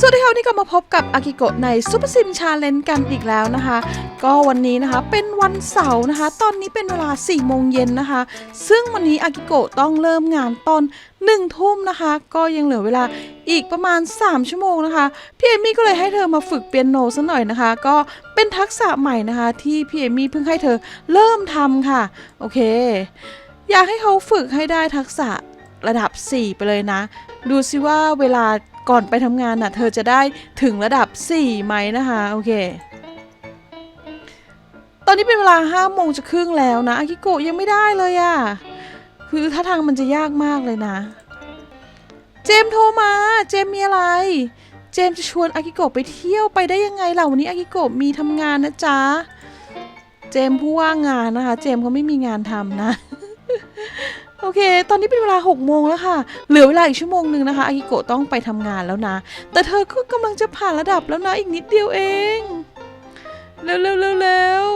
สวัสดีค่ะวันนี้ก็มาพบกับอากิโกะในซูเปอร์ซิมชาเลนจ์กันอีกแล้วนะคะ ก็วันนี้นะคะเป็นวันเสาร์นะคะ ตอนนี้เป็นเวลา4โมงเย็นนะคะ ซึ่งวันนี้อากิโกะต้องเริ่มงานตอน1ทุ่มนะคะ ก็ยังเหลือเวลาอีกประมาณ 3 ชั่วโมงนะคะ พี่เอมี่ก็เลยให้เธอมาฝึกเปียโนซะหน่อยนะคะ ก็เป็นทักษะใหม่นะคะ ที่พี่เอมี่เพิ่งให้เธอเริ่มทำค่ะ โอเค อยากให้เขาฝึกให้ได้ทักษะระดับ 4 ไปเลยนะ ดูซิว่าเวลา ก่อนไปทำงานน่ะเธอจะได้ถึงระดับ 4 ไหมนะคะโอเค ตอนนี้เป็นเวลา5โมงจะครึ่งแล้วนะอากิโกะยังไม่ได้เลยอะคือท่าทางมันจะยากมากเลยนะ เจมโทรมา เจมมีอะไร เจมจะชวนอากิโกะไปเที่ยวไปได้ยังไงล่ะวันนี้อากิโกะมีทำงานนะจ๊ะ เจมผู้ว่างงานนะคะ เจมเขาไม่มีงานทำนะ โอเค ตอนนี้เป็นเวลา6โมงแล้วค่ะ เหลือเวลาอีกชั่วโมงหนึ่งนะคะอากิโกะต้องไปทำงานแล้วนะ แต่เธอก็กำลังจะผ่านระดับแล้วนะ อีกนิดเดียวเอง เร็วเร็วเร็วเร็ว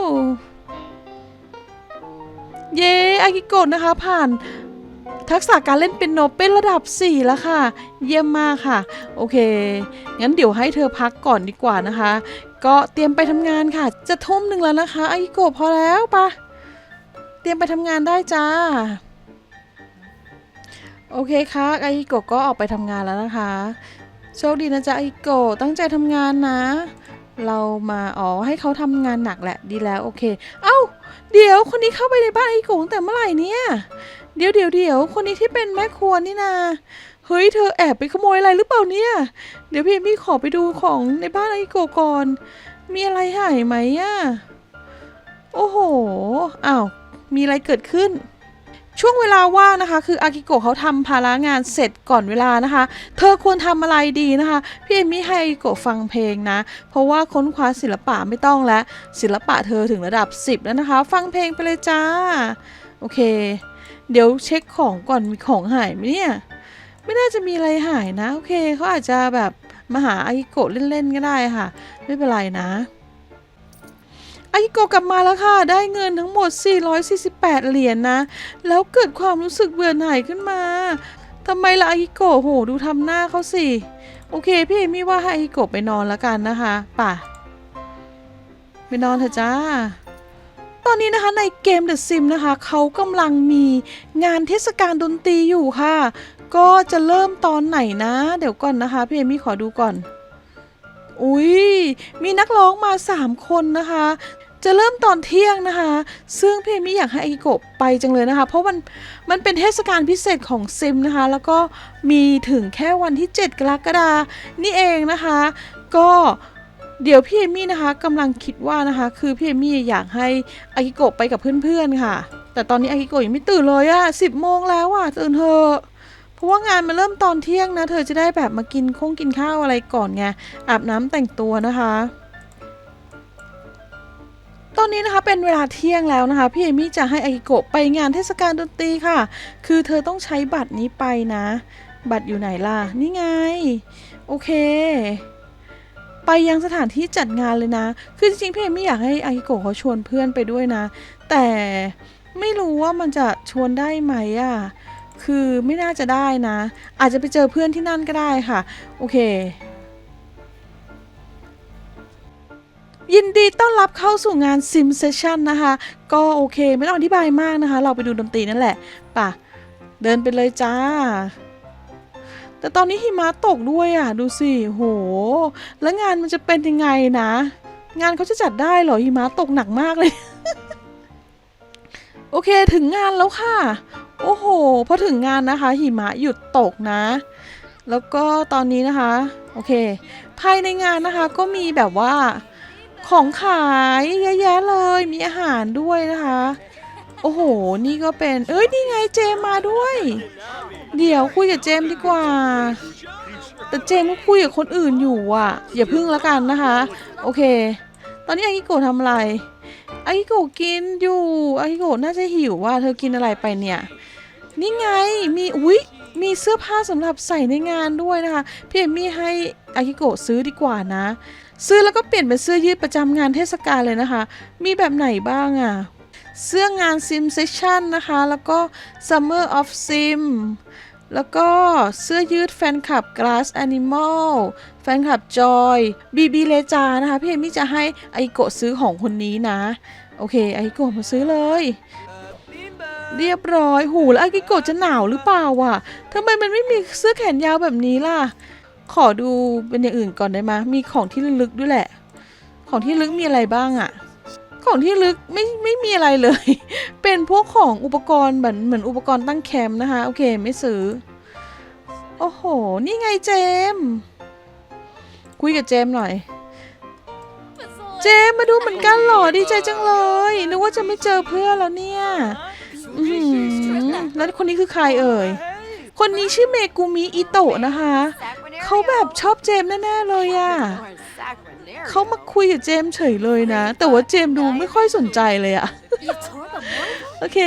เย้อากิโกะนะคะผ่านทักษะการเล่นเป็นโนเป็นระดับ 4 แล้วค่ะ เยี่ยมมากค่ะ โอเค งั้นเดี๋ยวให้เธอพักก่อนดีกว่านะคะ ก็เตรียมไปทำงานค่ะ จะทุ่มหนึ่งแล้วนะคะอากิโกะพอแล้วปะเตรียมไปทำงานได้จ้า โอเคค่ะไอโกะก็ออกไปทำงานแล้วนะคะ โชคดีนะจ๊ะไอโกะตั้งใจทำงานนะ เรามาอ๋อให้เขาทำงานหนักแหละดีแล้วโอเค เอ้า เดี๋ยวคนนี้เข้าไปในบ้านไอโกะตั้งแต่เมื่อไหร่เนี่ยเดี๋ยวเดี๋ยวเดี๋ยวคนนี้ที่เป็นแม่ครัวนี่นาเฮ้ยเธอแอบไปขโมยอะไรหรือเปล่าเนี่ย เดี๋ยวพี่เอมี่ขอไปดูของในบ้านไอโกะก่อน มีอะไรหายไหมอะโอ้โห อ้าว มีอะไรเกิดขึ้น ช่วงเวลาว่างนะคะ คืออากิโกะเขาทำภาระงานเสร็จก่อนเวลานะคะ เธอควรทำอะไรดีนะคะ พี่เอมี่ให้อากิโกะฟังเพลงนะ เพราะว่าค้นคว้าศิลปะไม่ต้องแล้ว ศิลปะเธอถึงระดับ 10 แล้วนะคะ ฟังเพลงไปเลยจ้า โอเค เดี๋ยวเช็คของก่อนมีของหายไหมเนี่ย ไม่น่าจะมีอะไรหายนะ โอเคเขาอาจจะแบบมาหาอากิโกะเล่นๆก็ได้ค่ะ ไม่เป็นไรนะ อากิโกกลับมาแล้วค่ะ ได้เงินทั้งหมด 448 เหรียญนะ แล้วเกิดความรู้สึกเบื่อหน่ายขึ้นมาทำไมล่ะอากิโกโหดูทำหน้าเขาสิ โอเค พี่เอมี่ว่าให้อากิโกไปนอนแล้วกันนะคะป่ะไปนอนเถอะจ้าตอนนี้นะคะในเกม The Sim นะคะเขากำลังมีงานเทศกาลดนตรีอยู่ค่ะ ก็จะเริ่มตอนไหนนะ เดี๋ยวก่อนนะคะ พี่เอมี่ขอดูก่อน อุ้ยมีนักร้องมา 3 คนนะคะ จะเริ่มตอนเที่ยงนะคะ ซึ่งพี่เอมี่อยากให้อากิโกะไปจังเลยนะคะ เพราะมันมันเป็นเทศกาลพิเศษของซิมนะคะ แล้วก็มีถึงแค่วันที่ 7 กรกฎานี่เองนะคะ ก็เดี๋ยวพี่เอมี่นะคะกำลังคิดว่านะคะ คือพี่เอมี่อยากให้อากิโกะไปกับเพื่อนๆค่ะ แต่ตอนนี้อากิโกะยังไม่ตื่นเลยอะสิบโมงแล้วอะตื่นเถอะเพราะว่างานมันเริ่มตอนเที่ยงนะ เธอจะได้แบบมากินคงกินข้าวอะไรก่อนไงอาบน้ำแต่งตัวนะคะ อนนี้นะคะเป็นเวลาเที่ยงแล้วนะคะ พี่เอมี่จะให้อากิโกะไปงานเทศกาลดนตรีค่ะ คือเธอต้องใช้บัตรนี้ไปนะ บัตรอยู่ไหนล่ะ นี่ไง โอเค ไปยังสถานที่จัดงานเลยนะ คือจริงๆพี่เอมี่อยากให้อากิโกะเขาชวนเพื่อนไปด้วยนะ แต่ไม่รู้ว่ามันจะชวนได้ไหมอะคือไม่น่าจะได้นะ อาจจะไปเจอเพื่อนที่นั่นก็ได้ค่ะ โอเค ยินดีต้อนรับเข้าสู่งาน Sim Session นะคะ ก็โอเคไม่ต้องอธิบายมากนะคะ เราไปดูดนตรีนั่นแหละป่ะ เดินไปเลยจ้า แต่ตอนนี้หิมะตกด้วยอะ ดูสิโห แล้วงานมันจะเป็นยังไงนะ งานเขาจะจัดได้เหรอหิมะตกหนักมากเลย โอเคถึงงานแล้วค่ะ โอ้โหพอถึงงานนะคะ หิมะหยุดตกนะ แล้วก็ตอนนี้นะคะ โอเค ภายในงานนะคะก็มีแบบว่า ของขายเยอะแยะเลย มีอาหารด้วยนะคะ โอ้โห นี่ก็เป็น เอ้ย นี่ไงเจมมาด้วย เดี๋ยวคุยกับเจมดีกว่า แต่เจมก็คุยกับคนอื่นอยู่อะ อย่าพึ่งแล้วกันนะคะ โอเค ตอนนี้อากิโกะทำอะไรอากิโกะกินอยู่อากิโกะน่าจะหิวว่าเธอกินอะไรไปเนี่ย นี่ไง มีอุ๊ยมีเสื้อผ้าสำหรับใส่ในงานด้วยนะคะ พี่เอมมี่ให้อากิโกะซื้อดีกว่านะ ซื้อแล้วก็เปลี่ยนเป็นเสื้อยืดประจำงานเทศกาลเลยนะคะ มีแบบไหนบ้างอะ่ะ เสื้องาน Sim Session นะคะ แล้วก็ Summer of Sim แล้วก็เสื้อยืดแฟนคลับ Glass Animal แฟนคลับ Joy BB เลจานะคะ พี่เอมี่จะให้ไอโกะซื้อของคนนี้นะ โอเค ไอโกะมาซื้อเลย เรียบร้อย หูแล้วไอโกะจะหนาวหรือเปล่าวะทำไมมันไม่มีเสื้อแขนยาวแบบนี้ล่ะ ขอดูเป็นอย่างอื่นก่อนได้ไหมมีของที่ลึกด้วยแหละ ของที่ลึกมีอะไรบ้างอะของที่ลึกไม่ไม่มีอะไรเลย เป็นพวกของอุปกรณ์เหมือนเหมือนอุปกรณ์ตั้งแคมป์นะคะ โอเคไม่ซื้อ โอ้โห นี่ไงเจม คุยกับเจมหน่อย เจมมาดูเหมือนกันหรอดีใจจังเลย นึกว่าจะไม่เจอเพื่อนแล้วเนี่ย แล้วคนนี้คือใครเอ่ย คนนี้ชื่อเมกุมิอิโตะนะคะ เขาแบบชอบเจมแน่ๆเลยอะเขามาคุยกับเจมเฉยเลยนะ แต่ว่าเจมดูไม่ค่อยสนใจเลยอะโอเค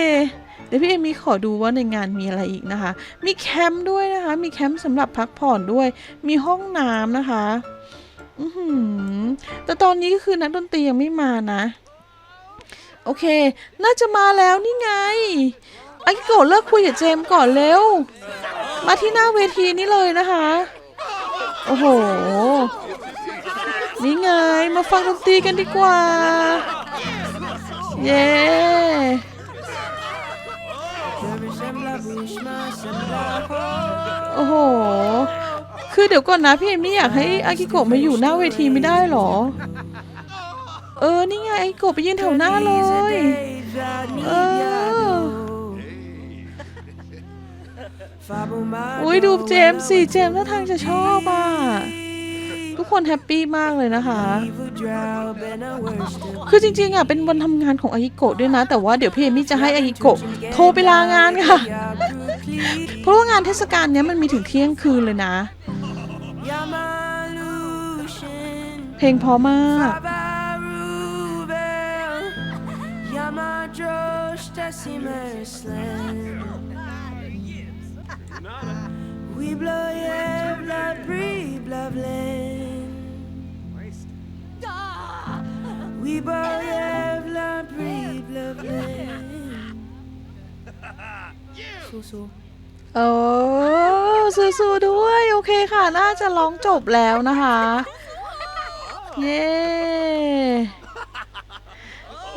เดี๋ยวพี่เอมีขอดูว่าในงานมีอะไรอีกนะคะ มีแคมป์ด้วยนะคะ มีแคมป์สำหรับพักผ่อนด้วย มีห้องน้ำนะคะ อือหือ แต่ตอนนี้ก็คือนักดนตรียังไม่มานะ โอเค น่าจะมาแล้วนี่ไงอากิโกะเลิกคุยกับเจมก่อนเร็ว มาที่หน้าเวทีนี้เลยนะคะ โอ้โห นี่ไง มาฟังดนตรีกันดีกว่า เย้โอ้โห คือเดี๋ยวก่อนนะพี่เอ็มมี่อยากให้อากิโกะมาอยู่หน้าเวทีไม่ได้หรอ เออ นี่ไงอากิโกะไปยืนแถวหน้าเลย เอออุ้ยดูเจมส์สิเจมส์ท่าทางจะชอบ ทุกคนแฮปปี้มากเลยนะคะ คือจริงๆอะเป็นวันทำงานของอากิโกะด้วยนะ แต่ว่าเดี๋ยวพี่เอมี่จะให้อากิโกะโทรไปลางานค่ะ เพราะว่างานเทศกาลเนี้ยมันมีถึงเที่ยงคืนเลยนะ เพลงเพอมาก We blow yeah, blah, bree, blah, blah. We blow yeah, blah, bree, blah, blah. สู้โอ้สู้ๆด้วย โอเคค่ะ น่าจะร้องจบแล้วนะคะ เย้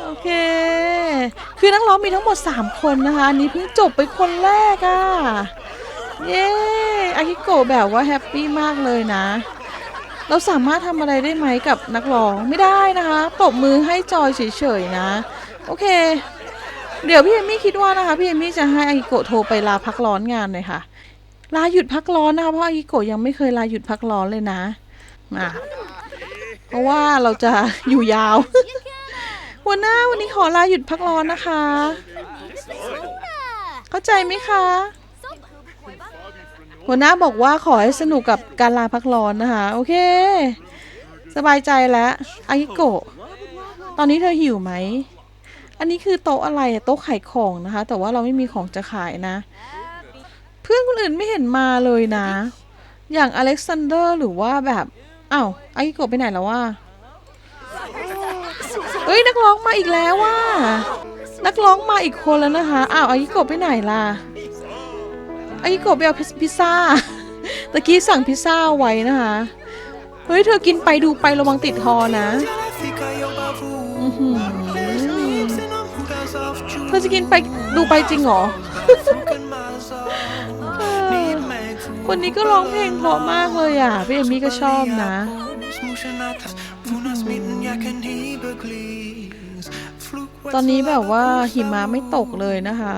โอเค คือนักร้องมีทั้งหมด 3 คนนะคะ อันนี้เพิ่งจบไปคนแรกอะ่ะ เย้ อากิโกะแบบว่าแฮปปี้มากเลยนะ เราสามารถทำอะไรได้ไหมกับนักร้องไม่ได้นะคะปรบมือให้จอยเฉยๆนะ โอเค เดี๋ยวพี่เอมมี่คิดว่านะคะพี่เอมมี่จะให้อากิโกะโทรไปลาพักร้อนงานเลยค่ะ ลาหยุดพักร้อนนะคะเพราะอากิโกะยังไม่เคยลาหยุดพักร้อนเลยนะอะเพราะว่าเราจะอยู่ยาวหัวหน้าวันนี้ขอลาหยุดพักร้อนนะคะ เข้าใจไหมคะ หัวหน้าบอกว่าขอให้สนุกกับการลาพักร้อนนะคะ โอเค สบายใจแล้วอากิโกะตอนนี้เธอหิวไหม อันนี้คือโต๊ะอะไรโต๊ะขายของนะคะ แต่ว่าเราไม่มีของจะขายนะ เพื่อนคนอื่นไม่เห็นมาเลยนะ อย่างอเล็กซานเดอร์หรือว่าแบบอ้าวอากิโกะไปไหนแล้ววะเอ้ยนักร้องมาอีกแล้วว่ะนักร้องมาอีกคนแล้วนะคะ อ้าวอากิโกะไปไหนล่ะ อากิโกะไปเอาพิซซ่าตะกี้สั่งพิซซ่าไว้นะคะ เฮ้ย เธอกินไปดูไประวังติดคอนะเธอจะกินไปดูไปจริงเหรอเออคนนี้ก็ร้องเพลงเพราะมากเลยอะ พี่เอมี่ก็ชอบนะ ตอนนี้แบบว่าหิมะไม่ตกเลยนะคะ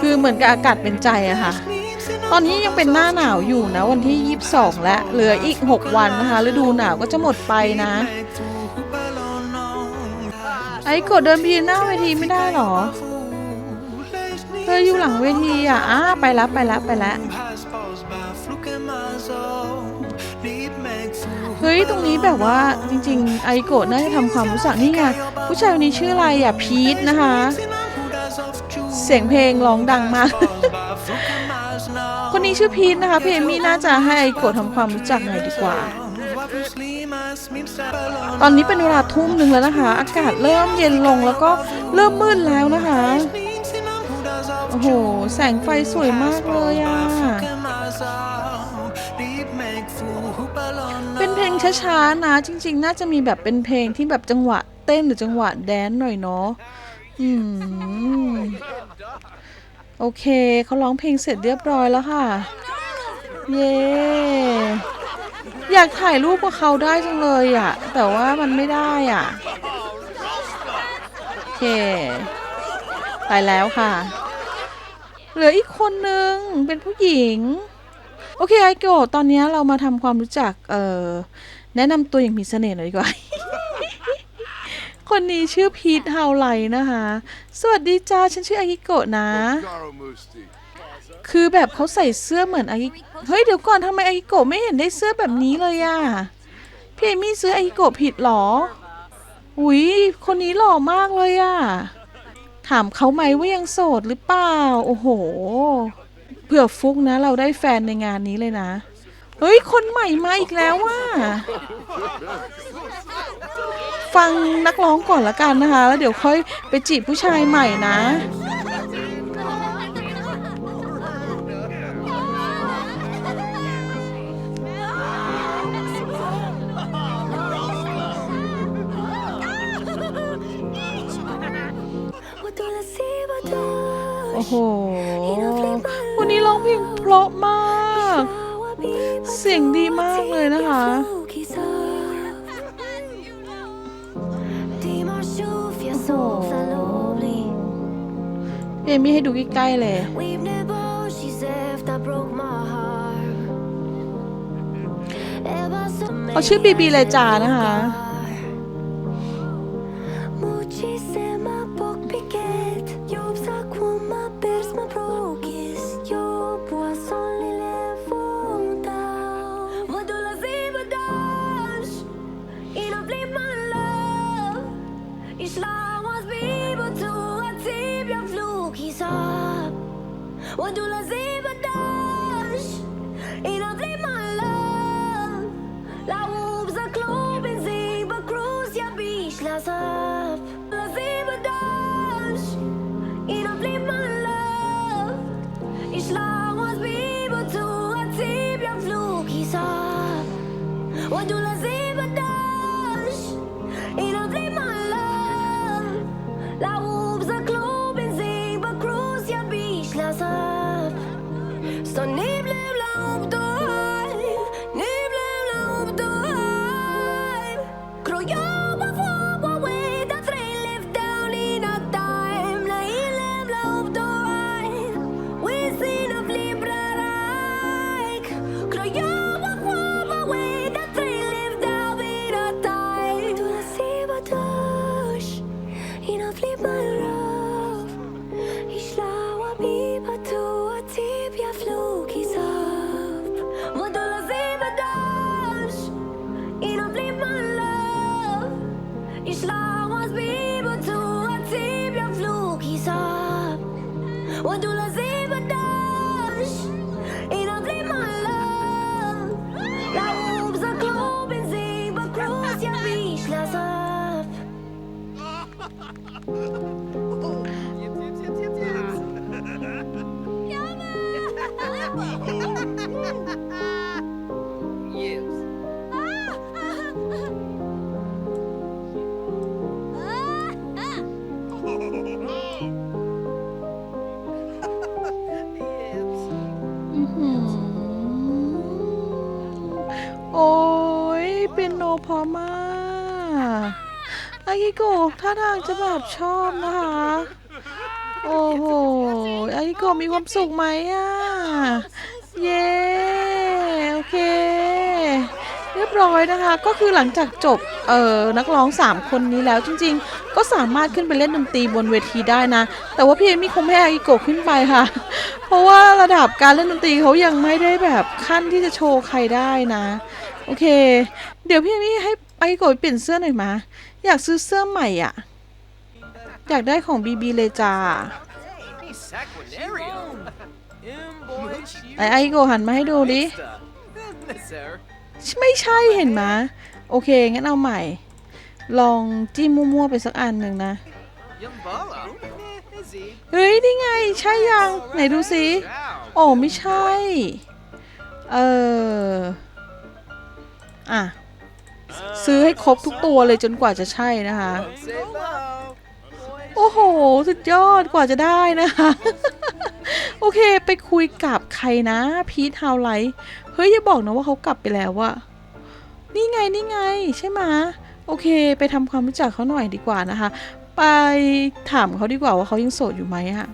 คือเหมือนกับอากาศเป็นใจอะค่ะ ตอนนี้ยังเป็นหน้าหนาวอยู่นะ วันที่ 22 และ เหลืออีก 6 วันนะคะฤดูหนาวก็จะหมดไปนะ ไอ้กดเดินไปยืนหน้าเวทีไม่ได้หรอ เธออยู่หลังเวทีอะอ้าไปแล้วไปแล้วไปแล้ว ฮ้ย ตรงนี้แบบว่าจริง ๆ ไอโกะน่าจะทำความรู้จักนี่ไงผู้ชายคนนี้ชื่ออะไรอะพีทนะคะ เสียงเพลงร้องดังมาก คนนี้ชื่อพีทนะคะพี่เอมี่น่าจะให้ไอโกะทำความรู้จักหน่อยดีกว่า ตอนนี้เป็นเวลาทุ่มหนึ่งแล้วนะคะ อากาศเริ่มเย็นลงแล้วก็เริ่มมืดแล้วนะคะ โอ้โห แสงไฟสวยมากเลยอะ ช้าๆนะ จริง ๆ น่าจะมีแบบเป็นเพลงที่แบบจังหวะเต้นหรือจังหวะแดนหน่อยเนาะอืมโอเคเขาร้องเพลงเสร็จเรียบร้อยแล้วค่ะ เย้อยากถ่ายรูปกับเขาได้จังเลยอะแต่ว่ามันไม่ได้อะโอเคไปแล้วค่ะ เหลืออีกคนนึงเป็นผู้หญิง โอเคไอโกะตอนนี้เรามาทำความรู้จักเอ่อแนะนำตัวอย่างมีเสน่ห์หน่อยดีกว่า คนนี้ชื่อพีทเฮาไลนะคะ สวัสดีจ้าฉันชื่ออากิโกะนะ คือแบบเขาใส่เสื้อเหมือนอากิเฮ้ยเดี๋ยวก่อนทำไมอากิโกะไม่เห็นได้เสื้อแบบนี้เลยอะพี่เอมี่ซื้ออากิโกะผิดหรออุ้ยคนนี้หล่อมากเลยอะถามเขาไหมว่ายังโสดหรือเปล่า โอ้โห เผื่อฟุกนะ เราได้แฟนในงานนี้เลยนะ เฮ้ย คนใหม่มาอีกแล้วว่ะ ฟังนักร้องก่อนละกันนะคะ แล้วเดี๋ยวค่อยไปจีบผู้ชายใหม่นะ เสียงดีมากเลยนะคะเอมี่ให้ดูใกล้ๆเลยเขาชื่อบีบีเลยจานะคะ bleed my love. İşler was be to a your flu is up. What do La ท่าทางจะแบบชอบนะคะ โอ้โหอากิโกะมีความสุขไหมอะ เย้ โอเค เรียบร้อยนะคะ ก็คือหลังจากจบ เอ่อ นักร้อง 3 คนนี้แล้วจริง ๆ ก็สามารถขึ้นไปเล่นดนตรีบนเวทีได้นะ แต่ว่าพี่เอมี่คงไม่ให้อากิโกะขึ้นไปค่ะ เพราะว่าระดับการเล่นดนตรีเขายังไม่ได้แบบขั้นที่จะโชว์ใครได้นะ โอเค เดี๋ยวพี่เอมี่ให้อากิโกะเปลี่ยนเสื้อหน่อยมา อยากซื้อเสื้อใหม่อะ อยากได้ของบีบีเลยจ้า Saquinario. Ay, ay, go, han, ma ให้ดูดิ ไม่ใช่เห็นไหมโอเค งั้นเอาใหม่ ลองจิ้มมั่วๆไปสักอันหนึ่งนะ เฮ้ย นี่ไง ใช่ยัง ไหนดูสิ โอ้ ไม่ใช่ เออ อะ ซื้อให้ครบทุกตัวเลยจนกว่าจะใช่นะคะ Say hello. โอ้โห สุดยอดกว่าจะได้นะคะ โอเคไปคุยกับใครนะ พีทฮาวไลท์เฮ้ย อย่าบอกนะว่าเขากลับไปแล้วอะนี่ไงนี่ไงใช่ไหมะโอเค ไปทำความรู้จักเขาหน่อยดีกว่านะคะ ไปถามเขาดีกว่าว่าเขายังโสดอยู่ไหมอะ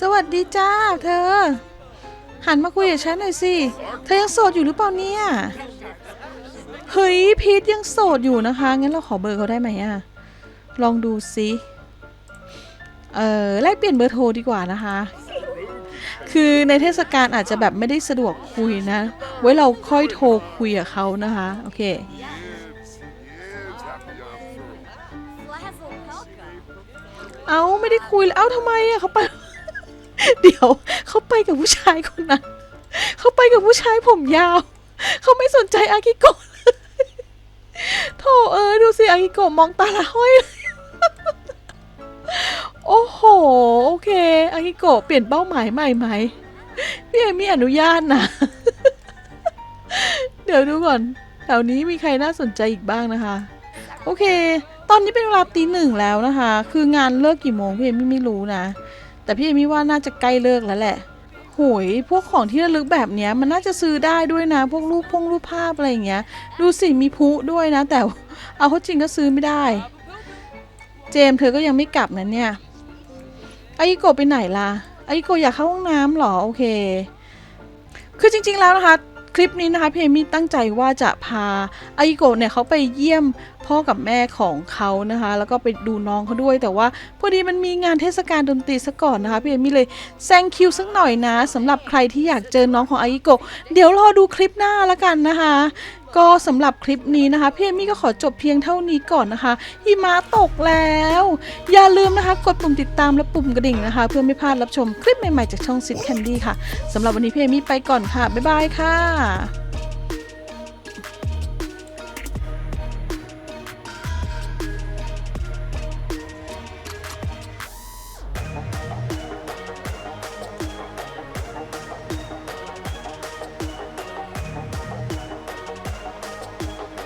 สวัสดีจ้าเธอ หันมาคุยกับฉันหน่อยสิ เธอยังโสดอยู่หรือเปล่าเนี่ย เฮ้ยพีทยังโสดอยู่นะคะ งั้นเราขอเบอร์เขาได้ไหมอะลองดูซิเออแลกเปลี่ยนเบอร์โทรดีกว่านะคะ คือในเทศกาลอาจจะแบบไม่ได้สะดวกคุยนะ ไว้เราค่อยโทรคุยกับเขานะคะ โอเค เอาไม่ได้คุยแล้วเอ้าทำไมอะเขาไป เดี๋ยวเขาไปกับผู้ชายคนนั้น เขาไปกับผู้ชายผมยาว เขาไม่สนใจอากิโกะ โธ่เออดูสิอากิโกะมองตาละห้อยเลยโอ้โห โอเคอากิโกะเปลี่ยนเป้าหมายใหม่ไหมพี่เอมี่อนุญาตนะ เดี๋ยวดูก่อน แถวนี้มีใครน่าสนใจอีกบ้างนะคะ โอเค ตอนนี้เป็นเวลาตีหนึ่งแล้วนะคะ คืองานเลิกกี่โมงพี่เอมี่ไม่รู้นะ แต่พี่เอมี่ว่าน่าจะใกล้เลิกแล้วแหละ โหยพวกของที่ระลึกแบบเนี้ยมันน่าจะซื้อได้ด้วยนะ พวกรูปพงรูปภาพอะไรอย่างเงี้ย ดูสิมีพุด้วยนะ แต่เอาเข้าจริงก็ซื้อไม่ได้ เจมเธอก็ยังไม่กลับนะเนี่ยไอโกไปไหนล่ะไอโกอยากเข้าห้องน้ำเหรอโอเค คือจริง ๆแล้วนะคะ คลิปนี้นะคะพี่เอมี่ตั้งใจว่าจะพาไอโกะเนี่ยเขาไปเยี่ยมพ่อกับแม่ของเขานะคะ แล้วก็ไปดูน้องเขาด้วย แต่ว่าพอดีมันมีงานเทศกาลดนตรีซะก่อนนะคะพี่เอมี่เลยแซงคิวสักหน่อยนะสำหรับใครที่อยากเจอน้องของไอโกะเดี๋ยวรอดูคลิปหน้าละกันนะคะ ก็สำหรับคลิปนี้นะคะพี่เอมี่ก็ขอจบเพียงเท่านี้ก่อนนะคะหิมะตกแล้ว อย่าลืมนะคะ กดปุ่มติดตามและปุ่มกระดิ่งนะคะ เพื่อไม่พลาดรับชมคลิปใหม่ๆจากช่องซิดแคนดี้ค่ะสำหรับวันนี้พี่เอมี่ไปก่อนค่ะ บ๊ายบายค่ะ